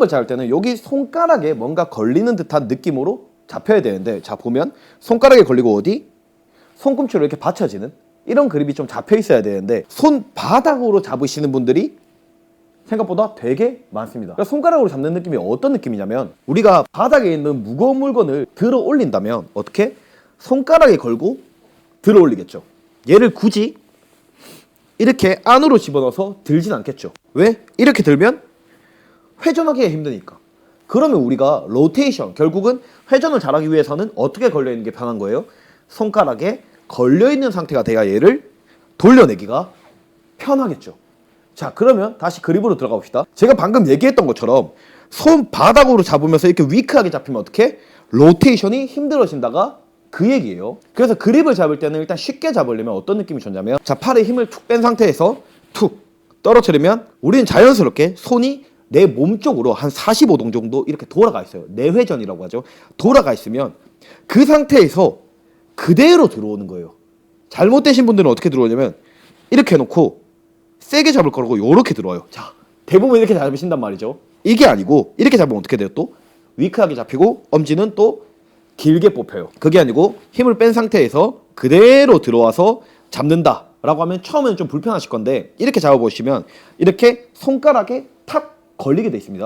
을 잡을 때는 여기 손가락에 뭔가 걸리는 듯한 느낌으로 잡혀야 되는데 자 보면 손가락에 걸리고 어디 손꿈치로 이렇게 받쳐지는 이런 그립이 좀 잡혀 있어야 되는데 손바닥으로 잡으시는 분들이 생각보다 되게 많습니다. 그러니까 손가락으로 잡는 느낌이 어떤 느낌이냐면 우리가 바닥에 있는 무거운 물건을 들어 올린다면 어떻게 손가락에 걸고 들어 올리겠죠. 얘를 굳이 이렇게 안으로 집어넣어서 들진 않겠죠. 왜? 이렇게 들면 회전하기가 힘드니까. 그러면 우리가 로테이션 결국은 회전을 잘하기 위해서는 어떻게 걸려 있는 게 편한 거예요? 손가락에 걸려 있는 상태가 돼야 얘를 돌려내기가 편하겠죠. 자, 그러면 다시 그립으로 들어가 봅시다. 제가 방금 얘기했던 것처럼 손 바닥으로 잡으면서 이렇게 위크하게 잡히면 어떻게? 로테이션이 힘들어진다가 그 얘기예요. 그래서 그립을 잡을 때는 일단 쉽게 잡으려면 어떤 느낌이 좋냐면 자, 팔에 힘을 툭 뺀 상태에서 툭 떨어뜨리면 우리는 자연스럽게 손이 내 몸 쪽으로 한 45도 정도 이렇게 돌아가 있어요. 내회전이라고 하죠. 돌아가 있으면 그 상태에서 그대로 들어오는 거예요. 잘못되신 분들은 어떻게 들어오냐면 이렇게 해놓고 세게 잡을 거라고 이렇게 들어와요. 자, 대부분 이렇게 잡으신단 말이죠. 이게 아니고 이렇게 잡으면 어떻게 돼요? 또 위크하게 잡히고 엄지는 또 길게 뽑혀요. 그게 아니고 힘을 뺀 상태에서 그대로 들어와서 잡는다라고 하면 처음에는 좀 불편하실 건데 이렇게 잡아보시면 이렇게 손가락에 탁 걸리게 돼 있습니다.